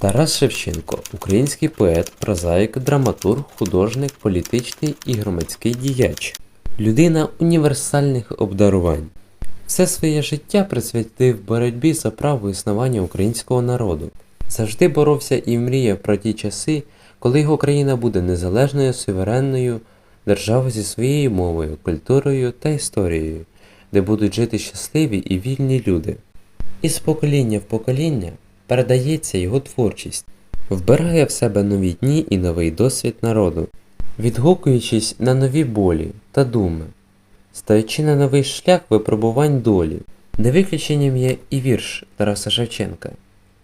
Тарас Шевченко український поет, прозаїк, драматург, художник, політичний і громадський діяч, людина універсальних обдарувань. Все своє життя присвятив боротьбі за право існування українського народу. Завжди боровся і мріяв про ті часи, коли його країна буде незалежною суверенною державою зі своєю мовою, культурою та історією, де будуть жити щасливі і вільні люди. Із покоління в покоління передається його творчість, вбирає в себе нові дні і новий досвід народу, відгукуючись на нові болі та думи, стаючи на новий шлях випробувань долі. Не виключенням є і вірш Тараса Шевченка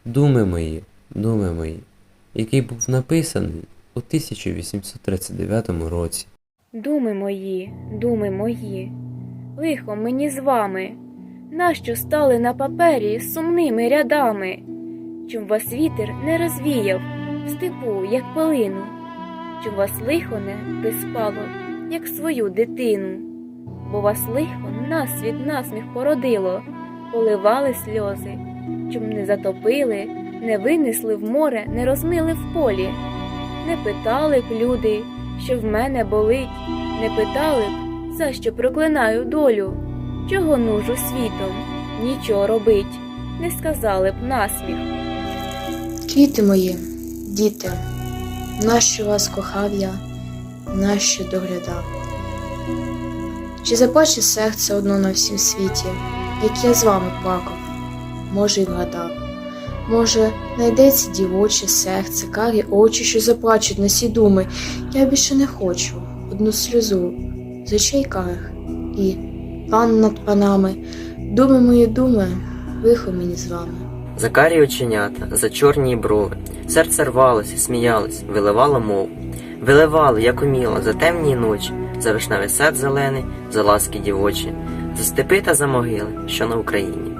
Думи мої, думи мої, який був написаний у 1839 році. Думи мої, думи мої, лихо мені з вами, нащо стали на папері сумними рядами? Чом вас вітер не розвіяв в степу, як пилину, Чом вас лихо не приспало, як свою дитину, бо вас лихо нас від насміх породило, поливали сльози, чом не затопили, не винесли в море, не розмили в полі. Не питали б люди, що в мене болить, не питали б, за що проклинаю долю, чого нужу світом, нічого робить, не сказали б насміх. Квіти мої, діти, нащо вас кохав я, нащо доглядав? Чи заплаче серце одно на всім світі, як я з вами плакав, може, й вгадав? Може, знайдеться дівоче серце, карі очі, що заплачуть на сі думи. Я більше не хочу одну сльозу з очей карих і пан над панами, думи мої думи, лихо мені з вами. За карі оченята, за чорні брови, серце рвалося, сміялось, виливало мов, виливало, як уміло, за темні ночі, за вишневий сад зелений, за ласки дівочі, за степи та за могили, що на Україні.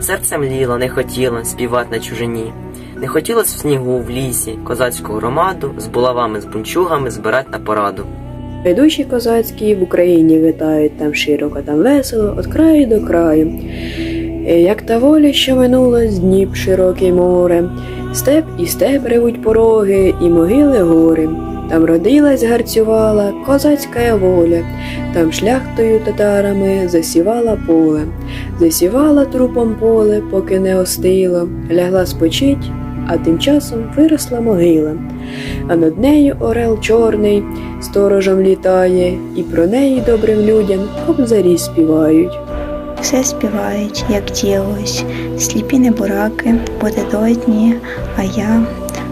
Серце мліло, не хотіло співати на чужині, не хотілось в снігу, в лісі, козацьку громаду з булавами, з бунчугами збирать на пораду. Ведучі козацькі в Україні витають там широко, там весело, від краю до краю. Як та воля, що минула з Дніп широке море, степ і степ ревуть пороги, і могили гори. Там родилась, гарцювала козацька воля, там шляхтою татарами засівала поле, засівала трупом поле, поки не остило, лягла спочить, а тим часом виросла могила. А над нею орел чорний сторожем літає, і про неї добрим людям кобзарі співають. Все співають, як ділось, сліпі небураки, подедотні, а я,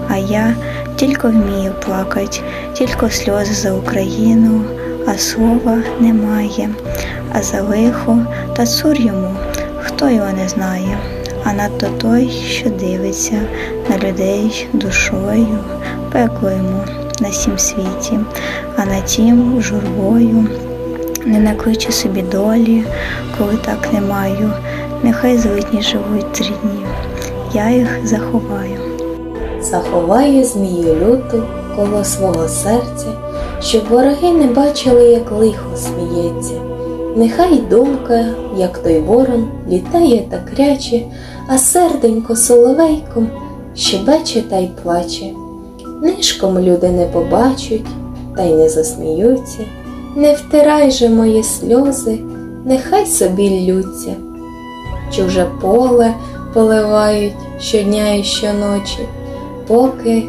а я тільки вмію плакать, тільки сльози за Україну, а слова немає, а за лихо та цур йому, хто його не знає, а надто той, що дивиться на людей душою, пекло йому на сім світі, а на тім журбою. Не накличе собі долі, коли так не маю, нехай злидні живуть три дні, я їх заховаю. Заховаю змію люту коло свого серця, щоб вороги не бачили, як лихо сміється. Нехай думка, як той ворон, літає та кряче, а серденько соловейком щебече та й плаче. Нишком люди не побачать та й не засміються. Не втирай же мої сльози, нехай собі ллються. Чуже поле поливають щодня і щоночі, поки,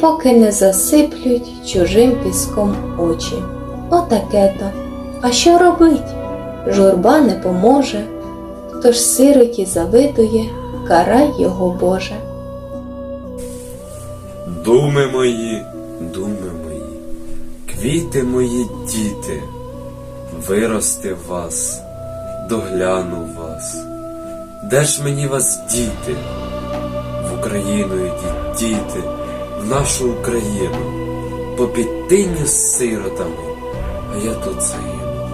поки не засиплють чужим піском очі. Отаке то. А що робить? Журба не поможе, тож сироті завидує, карай його Боже. Думи мої, думи мої, квіти мої діти, вирости вас, догляну вас. Де ж мені вас діти? В Україну йдіть, діти, в нашу Україну, по підтинню з сиротами, а я тут загину.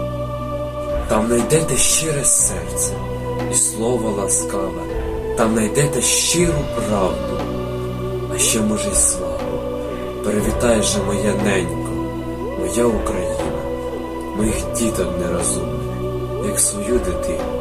Там найдете щире серце і слово ласкаве, там найдете щиру правду а ще може й славу. Привітай же моя ненько, моя Україна, моїх діток нерозумних, як свою дитину.